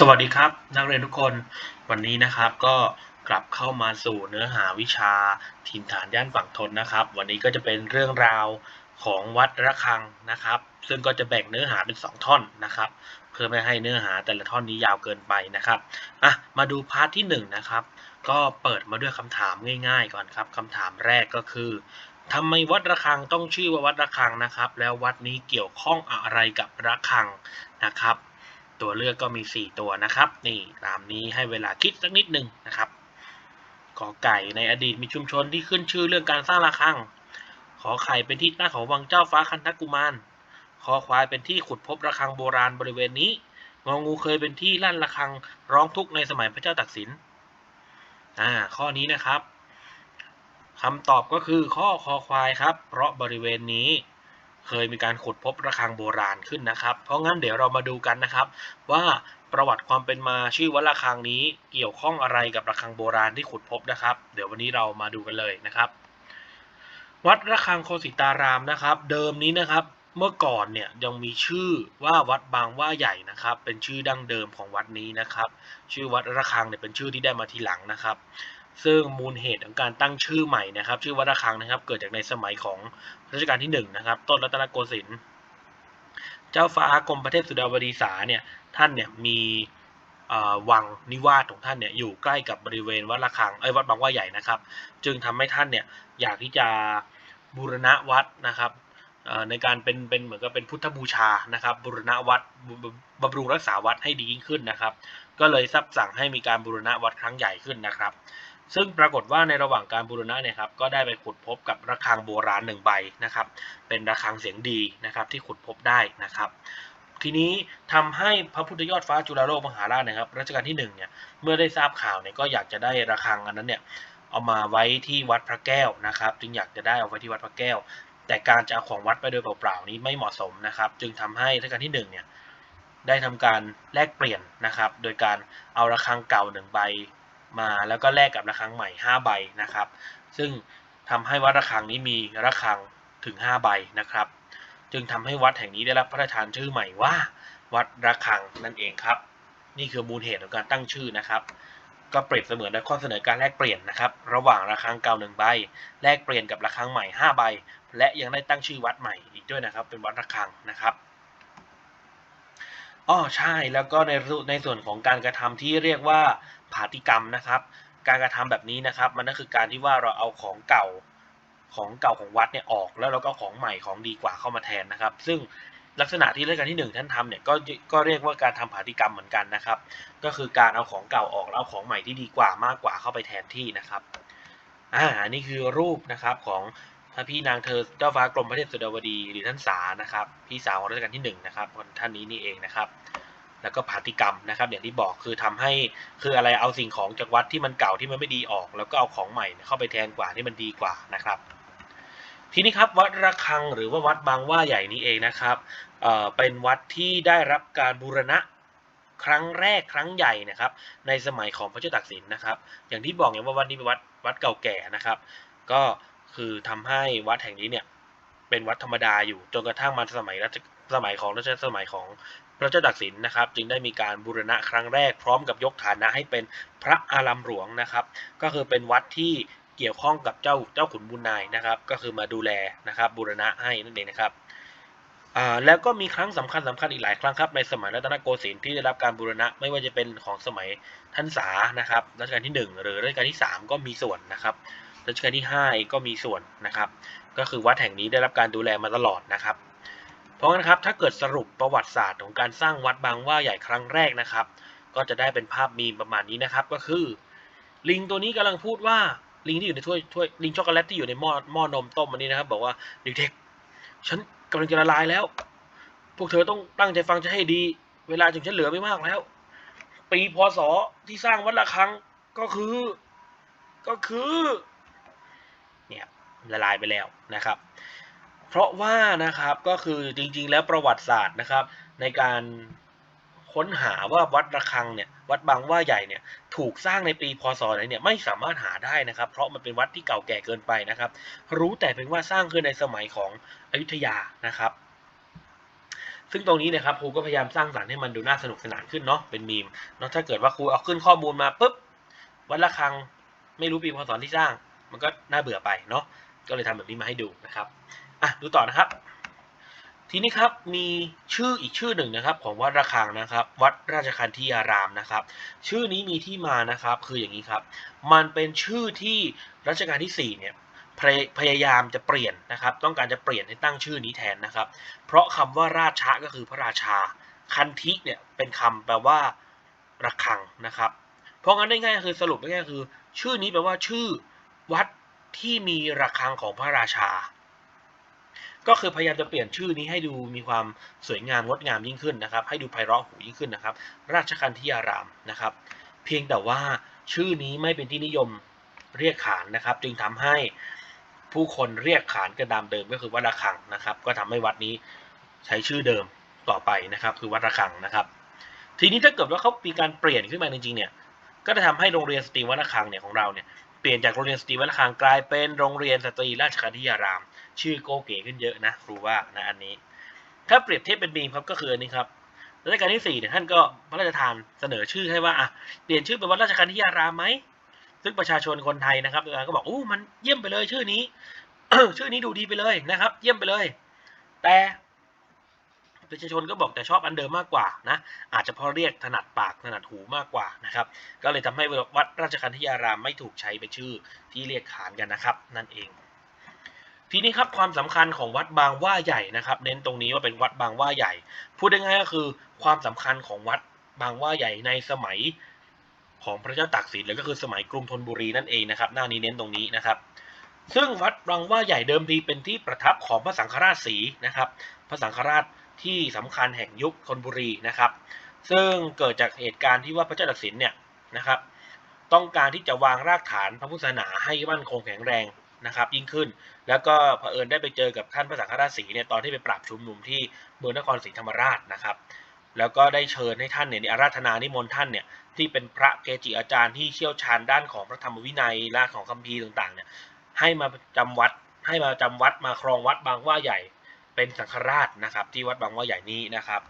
สวัสดีครับนักเรียนทุกคนวันนี้นะครับก็กลับเข้ามาสู่เนื้อหาวิชาถิ่นฐานย่านฝั่งทนนะครับ วันนี้ก็จะเป็นเรื่องราวของวัดระฆังนะครับ ซึ่งก็จะแบ่งเนื้อหาเป็น 2 ท่อนนะครับ เพื่อไม่ให้เนื้อหาแต่ละท่อนนี้ยาวเกินไปนะครับอะมาดูพาร์ทที่1นงนะครับก็เปิดมาด้วยคำถามง่าย ๆ ก่อนครับคำถามแรกก็คือทำไมวัดระฆังต้องชื่อว่าวัดระฆังนะครับ แล้ววัดนี้เกี่ยวข้องอะไรกับระฆังนะครับ ตัวเลือกก็มี 4 ตัวนะครับ นี่ตามนี้ให้เวลาคิดสักนิดหนึ่งนะครับขอไก่ในอดีตมีชุมชนที่ขึ้นชื่อเรื่องการสร้างระฆัง ขอไข่เป็นที่ตั้งของวังเจ้าฟ้าคันทกุมารขอควายเป็นที่ขุดพบระฆังโบราณบริเวณนี้ งองูเคยเป็นที่ลั่นระฆังร้องทุกข์ในสมัยพระเจ้าตักสิน อ่า ข้อนี้นะครับคำตอบก็คือข้อคอควายครับ เพราะบริเวณนี้ เคยมีการขุดพบระฆังโบราณขึ้นนะครับ เพราะงั้นเดี๋ยวเรามาดูกันนะครับ ว่าประวัติความเป็นมาชื่อวัดระฆังนี้เกี่ยวข้องอะไรกับระฆังโบราณที่ขุดพบนะครับ เดี๋ยววันนี้เรามาดูกันเลยนะครับ วัดระฆังโคสิตารามนะครับ เดิมนี้นะครับเมื่อก่อนเนี่ยยังมีชื่อว่าวัดบางว่าใหญ่นะครับ เป็นชื่อดั้งเดิมของวัดนี้นะครับ ชื่อวัดระฆังเนี่ยเป็นชื่อที่ได้มาทีหลังนะครับ ซึ่งมูลเหตุของการตั้งชื่อใหม่นะครับ ชื่อวัดระฆังนะครับ เกิดจากในสมัยของรัชกาลที่1นนะครับ ต้นรัตนโกสินทร์เจ้าฟ้ากรมประเทศสุดาวดีสาเนี่ยท่านเนี่ยมีวังนิวาสของท่านเนี่ยอยู่ใกล้กับบริเวณวัดระฆังไอ้วัดบางว่าใหญ่นะครับ จึงทำให้ท่านเนี่ยอยากที่จะบูรณะวัดนะครับในการเป็นเป็นเหมือนกับเป็นพุทธบูชานะครับบูรณะวัดบำรุงรักษาวัดให้ดียิ่งขึ้นนะครับ ก็เลยซับสั่งให้มีการบูรณะวัดครั้งใหญ่ขึ้นนะครับ ซึ่งปรากฏว่าในระหว่างการบูรณะเนี่ยครับก็ได้ไปขุดพบกับระฆังโบราณหนึ่งใบนะครับ เป็นระฆังเสียงดีนะครับที่ขุดพบได้นะครับ ทีนี้ทำให้พระพุทธยอดฟ้าจุฬาโลกมหาราชนะครับรัชกาลที่1เนี่ยเมื่อได้ทราบข่าวเนี่ยก็อยากจะได้ระฆังอันนั้นเนี่ยเอามาไว้ที่วัดพระแก้วนะครับ จึงอยากจะได้เอาไว้ที่วัดพระแก้ว แต่การจะเอาของวัดไปโดยเปล่าๆนี้ไม่เหมาะสมนะครับ จึงทำให้รัชกาลที่1เนี่ยได้ทำการแลกเปลี่ยนนะครับ โดยการเอาระฆังเก่าหนึ่งใบ มาแล้วก็แลกกับระฆังใหม่ 5 ใบนะครับ ซึ่งทำให้วัดระฆังนี้มีระฆังถึง 5 ใบนะครับ จึงทำให้วัดแห่งนี้ได้รับพระราชทานชื่อใหม่ว่า วัดระฆังนั่นเองครับ นี่คือมูลเหตุของการตั้งชื่อนะครับ ก็เปรียบเสมือนในข้อเสนอการแลกเปลี่ยนนะครับ ระหว่างระฆังเก่าหนึ่งใบ แลกเปลี่ยนกับระฆังใหม่ 5 ใบ และยังได้ตั้งชื่อวัดใหม่อีกด้วยนะครับ เป็นวัดระฆังนะครับอ๋อใช่แล้วก็ในในส่วนของการกระทำที่เรียกว่า ผาติกรรมนะครับ การกระทำแบบนี้นะครับมันก็คือการที่ว่าเราเอาของเก่าของเก่าของวัดเนี่ยออก แล้วเราก็ของใหม่ของดีกว่าเข้ามาแทนนะครับ ซึ่งลักษณะที่รายการที่ 1 ท่านทำเนี่ยก็ก็เรียกว่าการทำผาติกรรมเหมือนกันนะครับ ก็คือการเอาของเก่าออกแล้วเอาของใหม่ที่ดีกว่ามากกว่าเข้าไปแทนที่นะครับอ่าอันนี้คือรูปนะครับของพระพี่นางเธอเจ้าฟ้ากรมพระเทพสุดาวดีหรือท่านสานะครับ พี่สาวของรัชกาลที่1นะครับคนท่านนี้นี่เองนะครับ แล้วก็ผาติกรรมนะครับอย่างที่บอกคือทำให้คืออะไรเอาสิ่งของจากวัดที่มันเก่าที่มันไม่ดีออก แล้วก็เอาของใหม่เข้าไปแทนกว่าที่มันดีกว่านะครับ ทีนี้ครับวัดระฆังหรือว่าวัดบางว่าใหญ่นี้เองนะครับเเป็นวัดที่ได้รับการบูรณะครั้งแรกครั้งใหญ่นะครับ ในสมัยของพระเจ้าตากสินนะครับ อย่างที่บอกไงว่าวัดนี้เป็นวัดวัดเก่าแก่นะครับ ก็คือทำให้วัดแห่งนี้เนี่ยเป็นวัดธรรมดาอยู่จนกระทั่งมาสมัยรัช สมัยของรัชสมัยของพระเจ้าตากสินนะครับ จึงได้มีการบูรณะครั้งแรกพร้อมกับยกฐานะให้เป็นพระอารามหลวงนะครับ ก็คือเป็นวัดที่เกี่ยวข้องกับเจ้าเจ้าขุนบุญนายนะครับ ก็คือมาดูแลนะครับบูรณะให้นั่นเองนะครับแล้วก็มีครั้งสำคัญสำคัญอีกหลายครั้งครับในสมัยรัตนโกสินทร์ที่ได้รับการบูรณะไม่ว่าจะเป็นของสมัยท่านสานะครับรัชกาลที่ 1 หรือรัชกาลที่ 3 ก็มีส่วนนะครับรัชกาลที่5ก็มีส่วนนะครับ ก็คือวัดแห่งนี้ได้รับการดูแลมาตลอดนะครับ เพราะงั้นครับถ้าเกิดสรุปประวัติศาสตร์ของการสร้างวัดบางว่าใหญ่ครั้งแรกนะครับ ก็จะได้เป็นภาพมีประมาณนี้นะครับก็คือ ลิงตัวนี้กำลังพูดว่าลิงที่อยู่ในถ้วยถ้วยลิงช็อกโกแลตที่อยู่ในหม้อหม้อนมต้มอันนี้นะครับ บอกว่าเด็กๆฉันกำลังจะละลายแล้ว พวกเธอต้องตั้งใจฟังจะให้ดี เวลาจึงฉันเหลือไม่มากแล้ว ปีพศที่สร้างวัดระฆังก็คือก็คือเนี่ยละลายไปแล้วนะครับ เพราะว่านะครับก็คือจริงๆ แล้วประวัติศาสตร์นะครับ ในการค้นหาว่าวัดระฆังเนี่ยวัดบางว่าใหญ่เนี่ยถูกสร้างในปีพศไหนเนี่ยไม่สามารถหาได้นะครับ เพราะมันเป็นวัดที่เก่าแก่เกินไปนะครับ รู้แต่เพียงว่าสร้างขึ้นในสมัยของอยุธยานะครับ ซึ่งตรงนี้นะครับครูก็พยายามสร้างสรรค์ให้มันดูน่าสนุกสนานขึ้นเนาะเป็นมีมเนาะถ้าเกิดว่าครูเอาขึ้นข้อมูลมาปุ๊บวัดระฆังไม่รู้ปีพศที่สร้าง มันก็น่าเบื่อไปเนาะก็เลยทำแบบนี้มาให้ดูนะครับ อะดูต่อนะครับ ทีนี้ครับมีชื่ออีกชื่อหนึ่งนะครับ ของวัดระฆังนะครับ วัดราชคันธียารามนะครับ ชื่อนี้มีที่มานะครับคืออย่างนี้ครับ มันเป็นชื่อที่รัชกาลที่4เนี่ยพยายามจะเปลี่ยนนะครับ ต้องการจะเปลี่ยนให้ตั้งชื่อนี้แทนนะครับ เพราะคำว่าราชะก็คือพระราชา คันธิเนี่ยเป็นคำแปลว่าระฆังนะครับ เพราะงั้นได้ง่ายๆคือสรุปง่ายๆคือ ชื่อนี้แปลว่าชื่อวัดที่มีระฆังของพระราชา ก็คือพยายามจะเปลี่ยนชื่อนี้ให้ดูมีความสวยงามงดงามยิ่งขึ้นนะครับ ให้ดูไพเราะหูยิ่งขึ้นนะครับ ราชคันธียารามนะครับ เพียงแต่ว่าชื่อนี้ไม่เป็นที่นิยมเรียกขานนะครับ จึงทำให้ผู้คนเรียกขานกันตามเดิมก็คือวัดระฆังนะครับ ก็ทำให้วัดนี้ใช้ชื่อเดิมต่อไปนะครับ คือวัดระฆังนะครับ ทีนี้ถ้าเกิดว่าเขามีการเปลี่ยนขึ้นมาจริงๆเนี่ยก็จะทำให้โรงเรียนสตรีวัดระฆังเนี่ยของเราเนี่ยเปลี่ยนจากโรงเรียนสตรีวัดระฆังกลายเป็นโรงเรียนสตรีราชคันธียาราม ชื่อโกเก๋ขึ้นเยอะนะครูว่านะอันนี้ ถ้าเปรียบเทียบเป็นบีมครับก็คืออันนี้ครับรัชกาลที่4เนี่ยท่านก็พระราชทานเสนอชื่อให้ว่าอะเปลี่ยนชื่อเป็นวัดราชคันธียารามไหมซึ่งประชาชนคนไทยนะครับก็บอกโอ้มันเยี่ยมไปเลยชื่อนี้ชื่อนี้ดูดีไปเลยนะครับ เยี่ยมไปเลย แต่ประชาชนก็บอกแต่ชอบอันเดิมมากกว่านะอาจจะเพราะเรียกถนัดปากถนัดหูมากกว่านะครับ ก็เลยทำให้วัดราชคันธียารามไม่ถูกใช้เป็นชื่อที่เรียกขานกันนะครับ นั่นเอง ทีนี้ครับความสำคัญของวัดบางว่าใหญ่นะครับ เน้นตรงนี้ว่าเป็นวัดบางว่าใหญ่ พูดง่ายๆก็คือความสำคัญของวัดบางว่าใหญ่ในสมัยของพระเจ้าตากสินหรือก็คือสมัยกรุงธนบุรีนั่นเองนะครับ หน้านี้เน้นตรงนี้นะครับ ซึ่งวัดบางว่าใหญ่เดิมทีเป็นที่ประทับของพระสังฆราชสีนะครับ พระสังฆราชที่สำคัญแห่งยุคธนบุรีนะครับ ซึ่งเกิดจากเหตุการณ์ที่ว่าพระเจ้าตากสินเนี่ยนะครับ ต้องการที่จะวางรากฐานพระพุทธศาสนาให้มั่นคงแข็งแรง นะครับยิ่งขึ้น แล้วก็เผอิญได้ไปเจอกับท่านพระสังฆราชสีเนี่ยตอนที่ไปปราบชุมนุมที่เมืองนครศรีธรรมราชนะครับ แล้วก็ได้เชิญให้ท่านเนี่ยอาราธนานิมนต์ท่านเนี่ยที่เป็นพระเกจิอาจารย์ที่เชี่ยวชาญด้านของพระธรรมวินัยและของคัมภีร์ต่างๆเนี่ยให้มาจำวัดให้มาจำวัดมาครองวัดบางว่าใหญ่เป็นสังฆราชนะครับ ที่วัดบางว่าใหญ่นี้นะครับ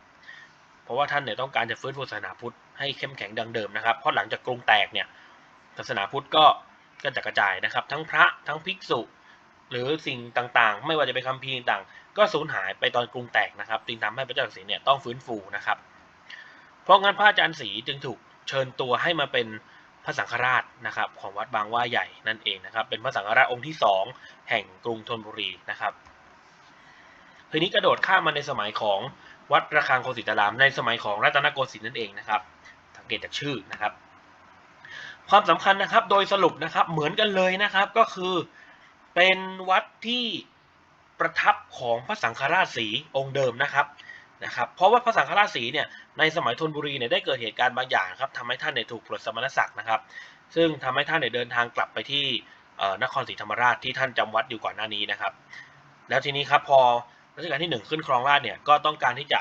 เพราะว่าท่านเนี่ยต้องการจะฟื้นฟูศาสนาพุทธให้เข้มแข็งดังเดิมนะครับเพราะหลังจากกรุงแตกเนี่ยศาสนาพุทธก็ กระจัดกระจายนะครับ ทั้งพระทั้งภิกษุ หรือสิ่งต่างๆ ไม่ว่าจะเป็นคัมภีต่างๆก็สูญหายไปตอนกรุงแตกนะครับ จึงทำให้พระเจ้าตากสินเนี่ยต้องฟื้นฟูนะครับ เพราะงั้นพระอาจารย์ศรีจึงถูกเชิญตัวให้มาเป็นพระสังฆราชนะครับ ของวัดบางว่าใหญ่นั่นเองนะครับ เป็นพระสังฆราชองค์ที่สองแห่งกรุงธนบุรีนะครับทีนี้กระโดดข้ามมาในสมัยของวัดระฆังโคสิตารามในสมัยของรัตนโกสินทร์นั่นเองนะครับสังเกตจากชื่อนะครับ ความสำคัญนะครับโดยสรุปนะครับเหมือนกันเลยนะครับก็คือเป็นวัดที่ประทับของพระสังฆราชสีองค์เดิมนะครับนะครับเพราะว่าพระสังฆราชสีเนี่ยในสมัยธนบุรีเนี่ยได้เกิดเหตุการณ์บางอย่างครับทำให้ท่านเนี่ยถูกปลดสมณศักดิ์นะครับ ซึ่งทำให้ท่านเนี่ยเดินทางกลับไปที่นครศรีธรรมราชที่ท่านจำวัดอยู่ก่อนหน้านี้นะครับ แล้วทีนี้ครับพอรัชกาลที่ 1 ขึ้นครองราชเนี่ยก็ต้องการที่จะ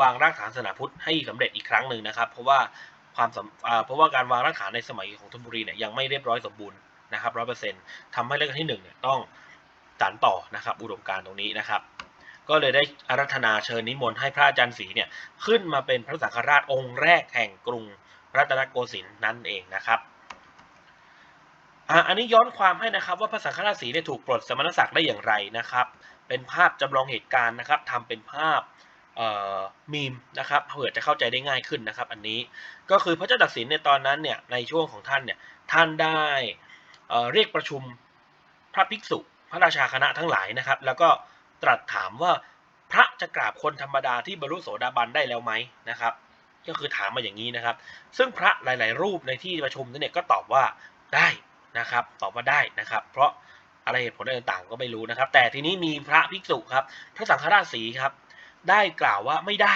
วางรากฐานศาสนาพุทธให้สำเร็จอีกครั้งหนึ่งนะครับ เพราะว่า ความเพราะว่าการวางรากฐานในสมัยของธนบุรีเนี่ยยังไม่เรียบร้อยสมบูรณ์นะครับร้อยเปอร์เซ็นต์ทำให้รัชกาลที่1เนี่ยต้องสานต่อนะครับอุดมการตรงนี้นะครับ ก็เลยได้อารัธนาเชิญนิมนต์ให้พระอาจารย์ศรีเนี่ยขึ้นมาเป็นพระสังฆราชองค์แรกแห่งกรุงรัตนโกสินทร์นั่นเองนะครับอันนี้ย้อนความให้นะครับว่าพระสังฆราชศรีเนี่ยถูกปลดสมณศักดิ์ได้อย่างไรนะครับ เป็นภาพจำลองเหตุการณ์นะครับทำเป็นภาพ มีมนะครับเผื่อจะเข้าใจได้ง่ายขึ้นนะครับ อันนี้ก็คือพระเจ้าตากสินในตอนนั้นเนี่ยในช่วงของท่านเนี่ยท่านได้เรียกประชุมพระภิกษุพระราชาคณะทั้งหลายนะครับ แล้วก็ตรัสถามว่าพระจะกราบคนธรรมดาที่บรรลุโสดาบันได้แล้วไหมนะครับ ก็คือถามมาอย่างนี้นะครับ ซึ่งพระหลาย ๆ รูปในที่ประชุมนั้นเนี่ยก็ตอบว่าได้นะครับ ตอบว่าได้นะครับ เพราะอะไรเหตุผลต่างๆก็ไม่รู้นะครับ แต่ทีนี้มีพระภิกษุครับ พระสังฆราชสีครับ ได้กล่าวว่าไม่ได้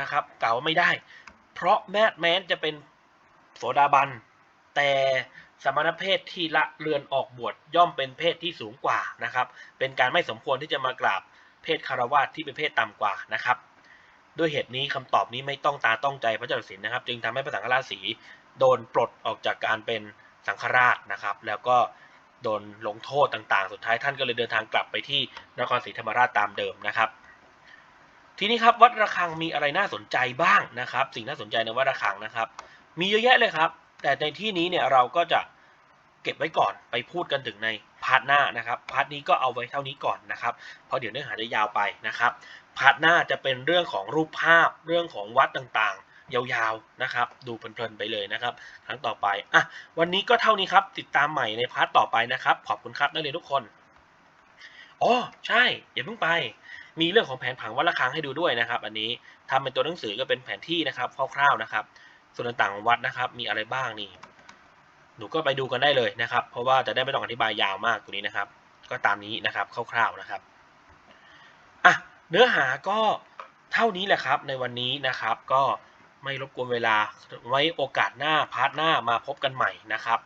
นะครับ กล่าวว่าไม่ได้ เพราะแม้แม้จะเป็นโสดาบัน แต่สมณเพศที่ละเลือนออกบวชย่อมเป็นเพศที่สูงกว่านะครับ เป็นการไม่สมควรที่จะมากราบเพศคารวะที่เป็นเพศต่ำกว่านะครับ ด้วยเหตุนี้คำตอบนี้ไม่ต้องตาต้องใจพระเจ้าตากสินนะครับ จึงทำให้พระสังฆราชสีโดนปลดออกจากการเป็นสังฆราชนะครับ แล้วก็โดนลงโทษต่างๆ สุดท้ายท่านก็เลยเดินทางกลับไปที่นครศรีธรรมราชตามเดิมนะครับ ทีนี้ครับวัดระฆังมีอะไรน่าสนใจบ้างนะครับ สิ่งน่าสนใจในวัดระฆังนะครับ มีเยอะแยะเลยครับ แต่ในที่นี้เนี่ยเราก็จะเก็บไว้ก่อนไปพูดกันถึงในพาร์ทหน้านะครับพาร์ทนี้ก็เอาไว้เท่านี้ก่อนนะครับเพราะเดี๋ยวเนื้อหาจะยาวไปนะครับพาร์ทหน้าจะเป็นเรื่องของรูปภาพเรื่องของวัดต่างๆ ยาวๆนะครับ ดูเพลินๆไปเลยนะครับ ครั้งต่อไปอะวันนี้ก็เท่านี้ครับ ติดตามใหม่ในพาร์ทต่อไปนะครับ ขอบคุณครับนักเรียนทุกคนอ๋อใช่อย่าเพิ่งไป มีเรื่องของแผนผังวัดระฆังให้ดูด้วยนะครับ อันนี้ทำเป็นตัวหนังสือก็เป็นแผนที่นะครับคร่าวๆนะครับ ส่วนต่างๆของวัดนะครับ มีอะไรบ้างนี่หนูก็ไปดูกันได้เลยนะครับ เพราะว่าจะได้ไม่ต้องอธิบายยาวมากตัวนี้นะครับ ก็ตามนี้นะครับคร่าวๆนะครับอะเนื้อหาก็เท่านี้แหละครับในวันนี้นะครับ ก็ไม่รบกวนเวลาไว้โอกาสหน้าพาร์ทหน้ามาพบกันใหม่นะครับ